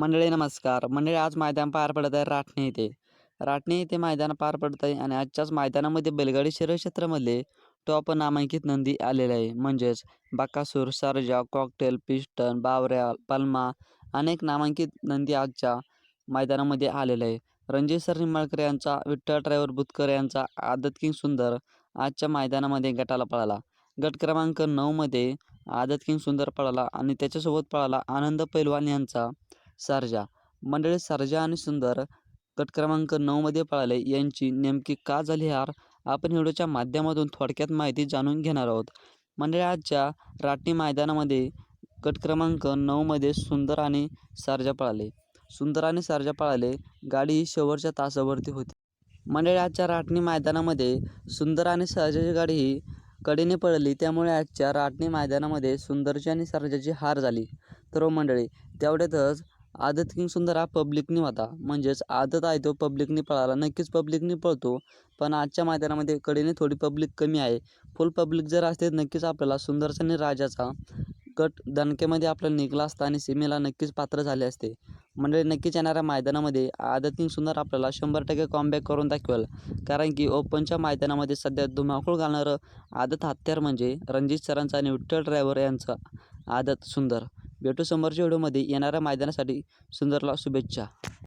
मंडळी नमस्कार. मंडळी आज मैदान पार पडत आहे राठणे येथे राठणे येथे मैदान पार पडत आहे आणि आजच्याच मैदानामध्ये बैलगाडी शरीर टॉप नामांकित नंदी आलेले आहे. म्हणजेच बाकासूर सरजा कॉकटेल पिस्टन बावऱ्या पल्मा अनेक नामांकित नंदी आजच्या मैदानामध्ये आलेले आहे. रणजित सर निंबाळकर यांचा विठ्ठल ड्रायव्हर बुतकर यांचा आदत किंग सुंदर आजच्या मैदानामध्ये गटाला पळाला. गट क्रमांक नऊमध्ये आदत किंग सुंदर पळाला आणि त्याच्यासोबत पळाला आनंद पैलवान यांचा. सारजा. मंडळी सारजा आणि सुंदर गट क्रमांक नऊमध्ये पळाले. यांची नेमकी का झाली हार? आपण व्हिडिओच्या माध्यमातून थोडक्यात माहिती जाणून घेणार आहोत. मंडळी आजच्या राटणी मैदानामध्ये गट क्रमांक नऊमध्ये सुंदर आणि सारजा पळाले. सुंदर आणि सारजा पळाले गाडी ही शेवटच्या तासावरती होती. मंडळी आजच्या राटणी मैदानामध्ये सुंदर आणि सारजाची गाडी ही कडेने पळली. त्यामुळे आजच्या राटणी मैदानामध्ये सुंदरची आणि सारजाची हार झाली. तर हो मंडळी तेवढ्यातच आदत किंग सुंदर हा पब्लिकनी होता. म्हणजेच आदत आहे तो पब्लिकनी पळाला. नक्कीच पब्लिकनी पळतो पण आजच्या मैदानामध्ये कडेने थोडी पब्लिक कमी आहे. फुल पब्लिक जर असते नक्कीच आपल्याला सुंदरचा आणि राजाचा गट दणक्यामध्ये आपल्याला निघला असता आणि सीमेला नक्कीच पात्र झाले असते. मंडळी नक्कीच येणाऱ्या मैदानामध्ये आदत किंग सुंदर आपल्याला शंभर टक्के कॉमबॅक करून दाखवेल. कारण की ओपनच्या मैदानामध्ये सध्या धुमाकूळ घालणारं आदत हत्यार म्हणजे रणजित सरांचा आणि विठ्ठल ड्रायव्हर यांचा आदत सुंदर. भेटू समोरच्या व्हिडिओमध्ये येणाऱ्या मैदानासाठी सुंदरला शुभेच्छा.